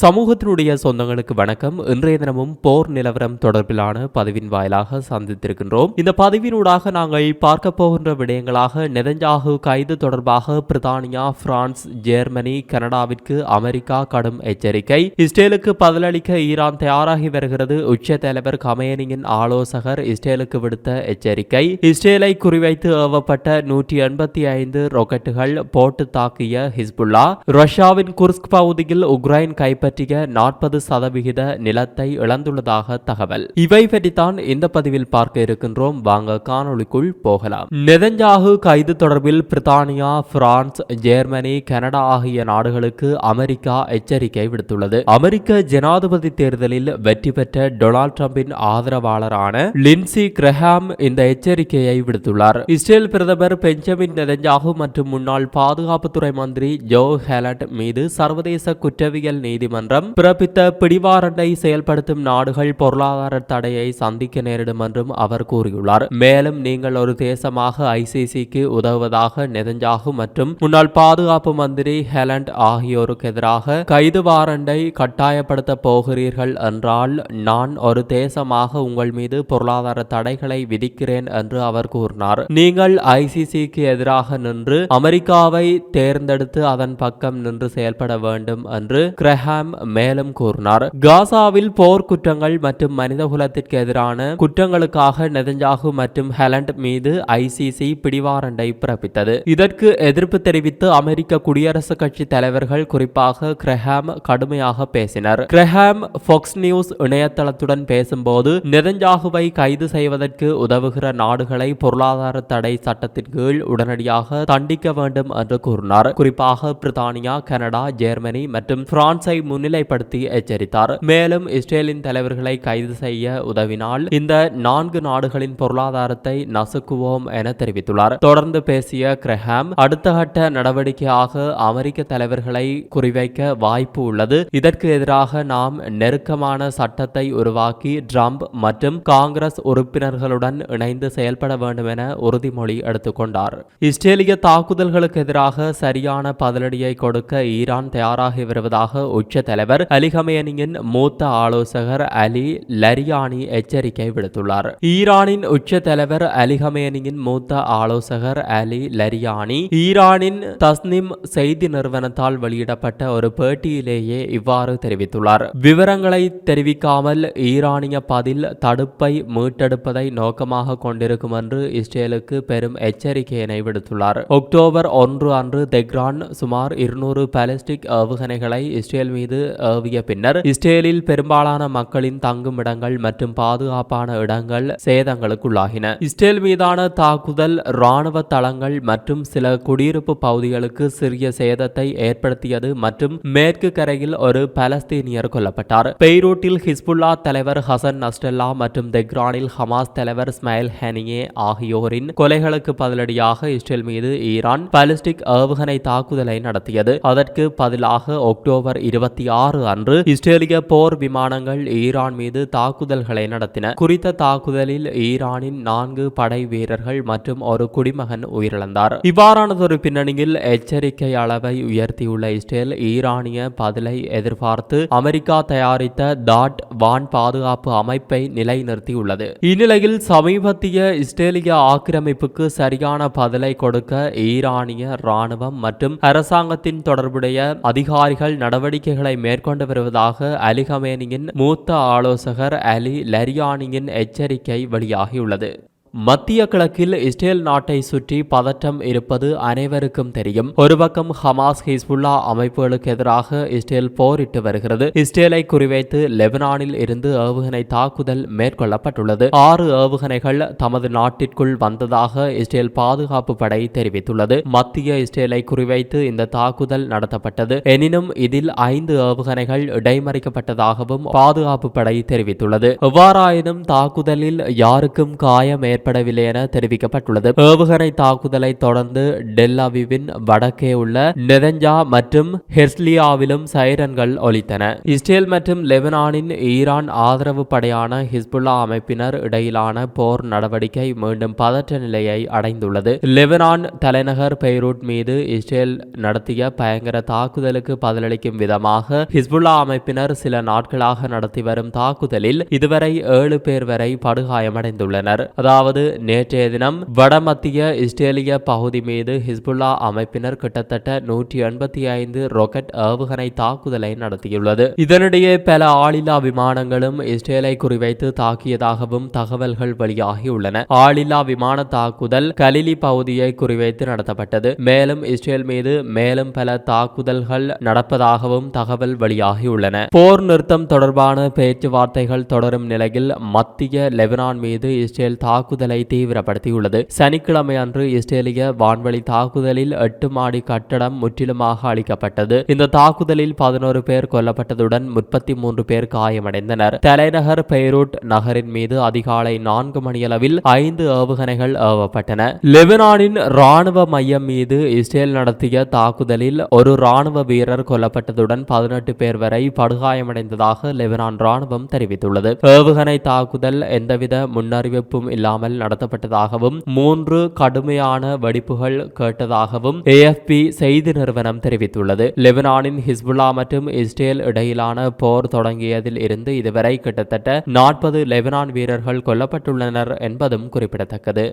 சமூகத்தினுடைய சொந்தங்களுக்கு வணக்கம். இன்றைய தினமும் போர் நிலவரம் தொடர்பிலான பதிவின் வாயிலாக சந்தித்திருக்கின்றோம். இந்த பதிவினூடாக நாங்கள் பார்க்க போகின்ற விடயங்களாக நெதஞ்சாகு கைது தொடர்பாக பிரித்தானியா பிரான்ஸ் ஜெர்மனி கனடாவிற்கு அமெரிக்கா கடும் எச்சரிக்கை. இஸ்ரேலுக்கு பதிலளிக்க ஈரான் தயாராகி வருகிறது. உச்ச தலைவர் கமேனியின் ஆலோசகர் இஸ்ரேலுக்கு விடுத்த எச்சரிக்கை. இஸ்ரேலை குறிவைத்து ஏவப்பட்ட நூற்றி எண்பத்தி ஐந்து ராக்கெட்டுகள் போட்டு தாக்கிய ஹிஸ்புல்லா. ரஷ்யாவின் குர்ஸ்க் பகுதியில் உக்ரைன் கைப்பற்றிய நாற்பது சதவிகித நிலத்தை இழந்துள்ளதாக தகவல். இவை பற்றித்தான் இந்த பதிவில் பார்க்க இருக்கின்றோம். வாங்க காணொளிக்குள் போகலாம். நெதஞ்சாகு கைது தொடர்பில் பிரித்தானியா பிரான்ஸ் ஜெர்மனி கனடா ஆகிய நாடுகளுக்கு அமெரிக்கா எச்சரிக்கை விடுத்துள்ளது. அமெரிக்க ஜனாதிபதி தேர்தலில் வெற்றி பெற்ற டொனால்ட் ட்ரம்பின் ஆதரவாளரான லின்சி கிரஹாம் இந்த எச்சரிக்கையை விடுத்துள்ளார். இஸ்ரேல் பிரதமர் பெஞ்சமின் நெதஞ்சாகு மற்றும் முன்னாள் பாதுகாப்புத்துறை மந்திரி ஜோ ஹேலட் மீது சர்வதேச குற்றவியல் நீதிமன்றம் பிறப்பித்த பிடிவாரண்டை செயல்படுத்தும் நாடுகள் பொருளாதார தடையை சந்திக்க நேரிடும் என்றும் அவர் கூறியுள்ளார். மேலும் நீங்கள் ஒரு தேசமாக ஐசிசிக்கு உதவுவதாக நெதஞ்சாகு மற்றும் முன்னாள் பாதுகாப்பு மந்திரி ஹெலண்ட் ஆகியோருக்கு எதிராக கைது வாரண்டை கட்டாயப்படுத்த போகிறீர்கள் என்றால் நான் ஒரு தேசமாக உங்கள் மீது பொருளாதார தடைகளை விதிக்கிறேன் என்று அவர் கூறினார். நீங்கள் ஐசிசிக்கு எதிராக நின்று அமெரிக்காவை தேர்ந்தெடுத்து அதன் பக்கம் நின்று செயல்பட வேண்டும் என்று கிரஹாம் மேலும் கூறினார். காசாவில் போர் குற்றங்கள் மற்றும் மனிதகுலத்திற்கு எதிரான குற்றங்களுக்காக நெதஞ்சாகு மற்றும் ஹெலண்ட் மீது ஐசிசி பிடிவாரண்டை பிறப்பித்தது. இதற்கு எதிர்ப்பு தெரிவித்து அமெரிக்க குடியரசுக் கட்சி தலைவர்கள் குறிப்பாக கிரஹாம் கடுமையாக பேசினர். கிரஹாம் ஃபோக்ஸ் நியூஸ் இணையதளத்துடன் பேசும்போது நெதஞ்சாகுவை கைது செய்வதற்கு உதவுகிற நாடுகளை பொருளாதார தடை சட்டத்தின் கீழ் உடனடியாக தண்டிக்க வேண்டும் என்று கூறினார். குறிப்பாக பிரித்தானியா கனடா ஜெர்மனி மற்றும் பிரான்சை முன்னிலைப்படுத்தி எச்சரித்தார். மேலும் இஸ்ரேலின் தலைவர்களை கைது செய்ய உதவினால் இந்த நான்கு நாடுகளின் பொருளாதாரத்தை நசுக்குவோம் என தெரிவித்துள்ளார். தொடர்ந்து பேசிய கிரஹாம் அடுத்த கட்ட நடவடிக்கையாக அமெரிக்க தலைவர்களை குறிவைக்க வாய்ப்பு உள்ளது. இதற்கு எதிராக நாம் நெருக்கமான சட்டத்தை உருவாக்கி ட்ரம்ப் மற்றும் காங்கிரஸ் உறுப்பினர்களுடன் இணைந்து செயல்பட வேண்டும் என உறுதிமொழி எடுத்துக்கொண்டார். இஸ்ரேலிய தாக்குதல்களுக்கு எதிராக சரியான பதிலடியை கொடுக்க ஈரான் தயாராகி வருவதாக உச்ச தலைவர் அலிகமேனியின் மூத்த ஆலோசகர் அலி லரியானி எச்சரிக்கை விடுத்துள்ளார். ஈரானின் உச்ச தலைவர் அலிகமேனியின் மூத்த ஆலோசகர் அலி லரியானி ஈரானின் தஸ்னிம் செய்தி நிறுவனத்தால் வெளியிடப்பட்ட ஒரு பேட்டியிலேயே இவ்வாறு தெரிவித்துள்ளார். விவரங்களை தெரிவிக்காமல் ஈரானிய பதில் தடுப்பை மீட்டெடுப்பதை நோக்கமாக கொண்டிருக்கும் என்று இஸ்ரேலுக்கு பெரும் எச்சரிக்கையினை விடுத்துள்ளார். அக்டோபர் ஒன்று அன்று தெக்ரான் சுமார் இருநூறு பாலிஸ்டிக் ஏவுகணைகளை இஸ்ரேல் மீது ஏவிய பின்னர் இஸ்ரேலில் பெரும்பாலான மக்களின் தங்கும் இடங்கள் மற்றும் பாதுகாப்பான இடங்கள் சேதங்களுக்குள்ளாகின. இஸ்ரேல் மீதான தாக்குதல் ராணுவ தளங்கள் மற்றும் சில குடியிருப்பு பகுதிகளுக்கு சிறிய சேதத்தை ஏற்படுத்தியது மற்றும் மேற்கு கரையில் ஒரு பலஸ்தீனியர் கொல்லப்பட்டார். பெய்ரூட்டில் ஹிஸ்புல்லா தலைவர் ஹசன் நஸ்டல்லா மற்றும் தெக்ரானில் ஹமாஸ் தலைவர் ஸ்மைல் ஹெனியே ஆகியோரின் கொலைகளுக்கு பதிலடியாக இஸ்ரேல் மீது ஈரான் பாலிஸ்டிக் ஏவுகணை தாக்குதலை நடத்தியது. அதற்கு பதிலாக அக்டோபர் இருபத்தி ஆறு அன்று இஸ்ரேலிய போர் விமானங்கள் ஈரான் மீது தாக்குதல்களை நடத்தின. குறித்த தாக்குதலில் ஈரானின் நான்கு படை வீரர்கள் மற்றும் ஒரு குடிமகன் உயிரிழந்தார். இவ்வாறானதொரு பின்னணியில் எச்சரிக்கை அளவை உயர்த்தியுள்ள இஸ்ரேல் ஈரானிய பதிலை எதிர்பார்த்து அமெரிக்கா தயாரித்த டாட் வான் பாதுகாப்பு அமைப்பை நிலைநிறுத்தியுள்ளது. இந்நிலையில் சமீபத்திய இஸ்ரேலிய ஆக்கிரமிப்புக்கு சரியான பதிலை கொடுக்க ஈரானிய ராணுவம் மற்றும் அரசாங்கத்தின் தொடர்புடைய அதிகாரிகள் நடவடிக்கைகள் மேற்கொண்டு வருவதாக அலி ஹமேனியின் மூத்த ஆலோசகர் அலி லரியானியின் எச்சரிக்கை வெளியாகியுள்ளது. மத்திய கிழக்கில் இஸ்ரேல் நாட்டை சுற்றி பதற்றம் இருப்பது அனைவருக்கும் தெரியும். ஒரு பக்கம் ஹமாஸ் ஹிஸ்புல்லா அமைப்புகளுக்கு எதிராக இஸ்ரேல் போரிட்டு வருகிறது. இஸ்ரேலை குறிவைத்து லெபனானில் இருந்து ஏவுகணை தாக்குதல் மேற்கொள்ளப்பட்டுள்ளது. ஆறு ஏவுகணைகள் தமது நாட்டிற்குள் வந்ததாக இஸ்ரேல் பாதுகாப்பு படை தெரிவித்துள்ளது. மத்திய இஸ்ரேலை குறிவைத்து இந்த தாக்குதல் நடத்தப்பட்டது. எனினும் இதில் ஐந்து ஏவுகணைகள் இடைமறிக்கப்பட்டதாகவும் பாதுகாப்பு படை தெரிவித்துள்ளது. எவ்வாறாயினும் தாக்குதலில் யாருக்கும் காயம் ஏற்ப ஏற்படவில்லை என தெரிவிக்கப்பட்டுள்ளது. ஏவுகணை தாக்குதலை தொடர்ந்து டெல்லாவிவின் வடக்கே உள்ள நெதஞ்சா மற்றும் ஹெர்ஸ்லியாவிலும் சைரன்கள் ஒலித்தன. இஸ்ரேல் மற்றும் லெபனானின் ஈரான் ஆதரவு படையான ஹிஸ்புல்லா அமைப்பினர் இடையிலான போர் நடவடிக்கை மீண்டும் பதற்ற நிலையை அடைந்துள்ளது. லெபனான் தலைநகர் பெய்ரூட் மீது இஸ்ரேல் நடத்திய பயங்கர தாக்குதலுக்கு பதிலளிக்கும் விதமாக ஹிஸ்புல்லா அமைப்பினர் சில நாட்களாக நடத்தி வரும் தாக்குதலில் இதுவரை ஏழு பேர் வரை படுகாயமடைந்துள்ளனர். அதாவது நேற்றைய தினம் வடமத்திய இஸ்ரேலிய பகுதி மீது ஹிஸ்புல்லா அமைப்பினர் கிட்டத்தட்ட நூற்றி எண்பத்தி ஐந்து ராக்கெட் ஏவுகணை தாக்குதலை நடத்தியுள்ளது. இதனிடையே பல ஆளில்லா விமானங்களும் இஸ்ரேலை குறிவைத்து தாக்கியதாகவும் தகவல்கள் வெளியாகியுள்ளன ஆளில்லா விமான தாக்குதல் கலிலி பகுதியை குறிவைத்து நடத்தப்பட்டது. மேலும் இஸ்ரேல் மீது மேலும் பல தாக்குதல்கள் நடப்பதாகவும் தகவல் வெளியாகியுள்ளன போர் நிறுத்தம் தொடர்பான பேச்சுவார்த்தைகள் தொடரும் நிலையில் மத்திய லெபனான் மீது இஸ்ரேல் தாக்குதல் தாக்குதலை தீவிரப்படுத்தியுள்ளது. சனிக்கிழமை அன்று இஸ்ரேலிய வான்வழி தாக்குதலில் எட்டு மாடி கட்டடம் முற்றிலுமாக அளிக்கப்பட்டது இந்த தாக்குதலில் பதினோரு பேர் கொல்லப்பட்டதுடன் முப்பத்தி மூன்று பேர் காயமடைந்தனர். தலைநகர் பெய்ரூட் நகரின் மீது அதிகாலை நான்கு மணியளவில் ஐந்து ஏவுகணைகள் ஏவப்பட்டன. லெபனானின் ராணுவ மையம் மீது இஸ்ரேல் நடத்திய தாக்குதலில் ஒரு ராணுவ வீரர் கொல்லப்பட்டதுடன் பதினெட்டு பேர் வரை படுகாயமடைந்ததாக லெபனான் ராணுவம் தெரிவித்துள்ளது. ஏவுகணை தாக்குதல் எந்தவித முன்னறிவிப்பும் இல்லாமல் நடத்தப்பட்டதாகவும் மூன்று கடுமையான வெடிப்புகள் கேட்டதாகவும் ஏஎஃப்பி செய்தி நிறுவனம் தெரிவித்துள்ளது. லெபனானின் ஹிஸ்புல்லா மற்றும் இஸ்ரேல் இடையிலான போர் தொடங்கியதில் இருந்து இதுவரை கிட்டத்தட்ட நாற்பது லெபனான் வீரர்கள் கொல்லப்பட்டுள்ளனர் என்பதும் குறிப்பிடத்தக்கது.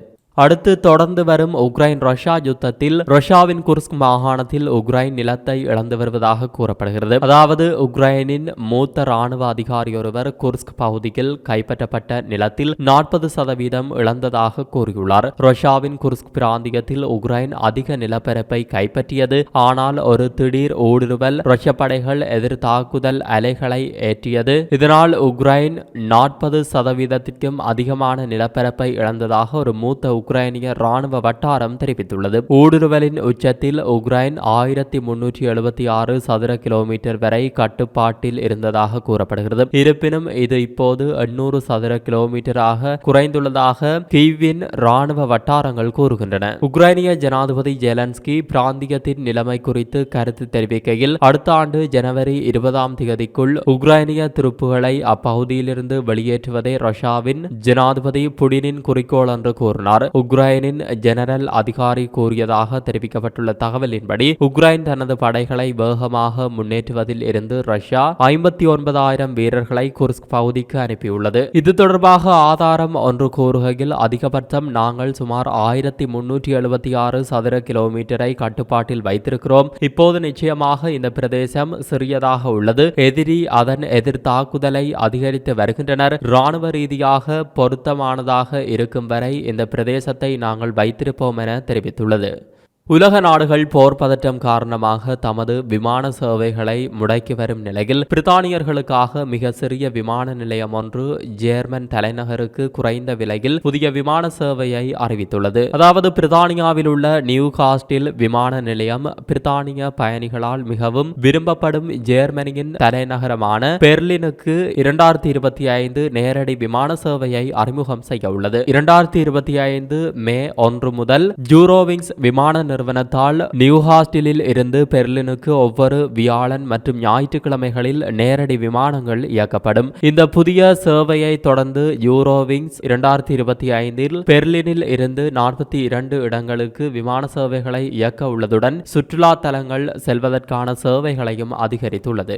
அடுத்து தொடர்ந்து வரும் உக்ரைன் ரஷ்யா யுத்தத்தில் ரஷ்யாவின் குர்ஸ்க் மாகாணத்தில் உக்ரைன் நிலத்தை இழந்து வருவதாக கூறப்படுகிறது. அதாவது உக்ரைனின் மூத்த ராணுவ அதிகாரி ஒருவர் குர்ஸ்க் பகுதியில் கைப்பற்றப்பட்ட நிலத்தில் நாற்பது சதவீதம் இழந்ததாக கூறியுள்ளார். ரஷ்யாவின் குர்ஸ்க் பிராந்தியத்தில் உக்ரைன் அதிக நிலப்பரப்பை கைப்பற்றியது. ஆனால் ஒரு திடீர் ஊடுருவல் ரஷ்ய படைகள் எதிர் தாக்குதல் அலைகளை ஏற்றியது. இதனால் உக்ரைன் நாற்பது சதவீதத்திற்கும் அதிகமான நிலப்பரப்பை இழந்ததாக ஒரு மூத்த உக்ரைனிய ராணுவ வட்டாரம் தெரிவித்துள்ளது. ஊடுருவலின் உச்சத்தில் உக்ரைன் ஆயிரத்தி முன்னூற்றி எழுபத்தி ஆறு சதுர கிலோமீட்டர் வரை கட்டுப்பாட்டில் இருந்ததாக கூறப்படுகிறது. இருப்பினும் இது இப்போது எண்ணூறு சதுர கிலோமீட்டராக குறைந்துள்ளதாக கீவின் ராணுவ வட்டாரங்கள் கூறுகின்றன. உக்ரைனிய ஜனாதிபதி ஜெலன்ஸ்கி பிராந்தியத்தின் நிலைமை குறித்து கருத்து தெரிவிக்கையில் அடுத்த ஆண்டு ஜனவரி இருபதாம் தேதிக்குள் உக்ரைனிய துருப்புகளை அப்பகுதியிலிருந்து வெளியேற்றுவதே ரஷ்யாவின் ஜனாதிபதி புடினின் குறிக்கோள் என்று கூறினார். உக்ரைனின் ஜெனரல் அதிகாரி கூறியதாக தெரிவிக்கப்பட்டுள்ள தகவலின்படி உக்ரைன் தனது படைகளை வேகமாக முன்னேற்றுவதில் இருந்து ரஷ்யா ஐம்பத்தி ஒன்பதாயிரம் வீரர்களை குர்ஸ்க் பகுதிக்கு அனுப்பியுள்ளது. இது தொடர்பாக ஆதாரம் ஒன்று கூறுகையில் அதிகபட்சம் நாங்கள் சுமார் ஆயிரத்தி முன்னூற்றி எழுபத்தி ஆறு சதுர கிலோமீட்டரை கட்டுப்பாட்டில் வைத்திருக்கிறோம். இப்போது நிச்சயமாக இந்த பிரதேசம் சிறியதாக உள்ளது. எதிரி அதன் எதிர் தாக்குதலை அதிகரித்து வருகின்றனர். இராணுவ ரீதியாக பொருத்தமானதாக இருக்கும் வரை இந்த பிரதேச பிரதேசத்தை நாங்கள் வைத்திருப்போம் என தெரிவித்துள்ளது. உலக நாடுகள் போர் பதற்றம் காரணமாக தமது விமான சேவைகளை முடக்கி வரும் நிலையில் பிரித்தானியர்களுக்காக மிக சிறிய விமான நிலையம் ஒன்று ஜேர்மன் தலைநகருக்கு குறைந்த விலையில் புதிய விமான சேவையை அறிவித்துள்ளது. அதாவது பிரித்தானியாவில் உள்ள நியூ காஸ்டில் விமான நிலையம் பிரித்தானிய பயணிகளால் மிகவும் விரும்பப்படும் ஜேர்மனியின் தலைநகரமான பெர்லினுக்கு இரண்டாயிரத்தி இருபத்தி ஐந்து நேரடி விமான சேவையை அறிமுகம் செய்ய உள்ளது. இரண்டாயிரத்தி இருபத்தி ஐந்து மே ஒன்று முதல் ஜூரோவிங்ஸ் விமான நிறுவனத்தால் நியூஹாஸ்டிலில் இருந்து பெர்லினுக்கு ஒவ்வொரு வியாழன் மற்றும் ஞாயிற்றுக்கிழமைகளில் நேரடி விமானங்கள் இயக்கப்படும். இந்த புதிய சேவையை தொடர்ந்து யூரோவிங்ஸ் இரண்டாயிரத்தி இருபத்தி ஐந்தில் பெர்லினில் இருந்து நாற்பத்தி இரண்டு இடங்களுக்கு விமான சேவைகளை இயக்க உள்ளதுடன் சுற்றுலா தலங்கள் செல்வதற்கான சேவைகளையும் அதிகரித்துள்ளது.